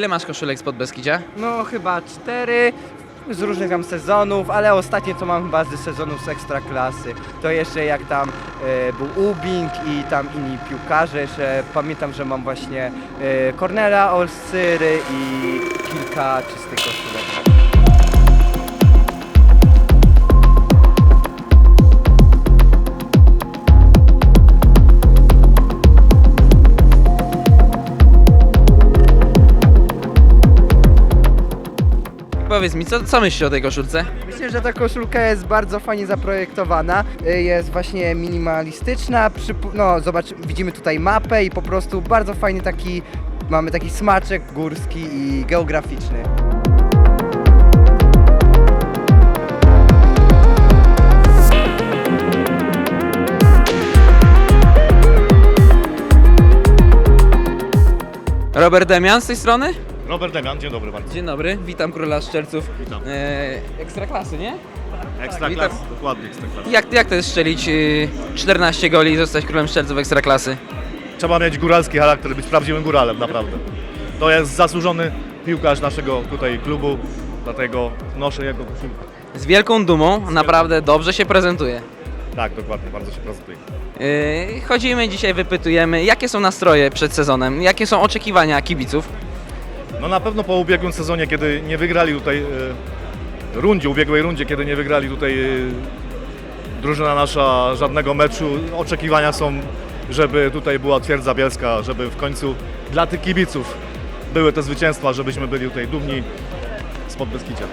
Ile masz koszulek spod Beskidzia? No chyba cztery z różnych tam sezonów, ale ostatnie to mam chyba ze sezonów z Ekstraklasy. To jeszcze jak tam e, był Ubing i tam inni piłkarze, jeszcze pamiętam, że mam właśnie e, Cornela Olsyry i kilka czystych koszulek. Powiedz mi, co, co myślisz o tej koszulce? Myślę, że ta koszulka jest bardzo fajnie zaprojektowana. Y, Jest właśnie minimalistyczna. Przypu- no, zobacz, widzimy tutaj mapę i po prostu bardzo fajny taki, mamy taki smaczek górski i geograficzny. Robert Demian z tej strony? Robert Demian, dzień dobry bardzo. Dzień dobry, witam króla Szczelców. Witam. E, ekstraklasy, nie? Ekstraklas, witam. dokładnie Ekstraklas. Jak, jak to jest strzelić y, 14 goli i zostać królem Szczelców Ekstraklasy? Trzeba mieć góralski charakter, być prawdziwym góralem, naprawdę. To jest zasłużony piłkarz naszego tutaj klubu, dlatego noszę jego koszulkę. Z wielką dumą, naprawdę dobrze się prezentuje. Tak, dokładnie, bardzo się prezentuje. Yy, chodzimy dzisiaj, wypytujemy, jakie są nastroje przed sezonem, jakie są oczekiwania kibiców. No na pewno po ubiegłym sezonie, kiedy nie wygrali tutaj e, rundzie, ubiegłej rundzie, kiedy nie wygrali tutaj e, drużyna nasza żadnego meczu, oczekiwania są, żeby tutaj była twierdza bielska, żeby w końcu dla tych kibiców były te zwycięstwa, żebyśmy byli tutaj dumni spod Beskidzia.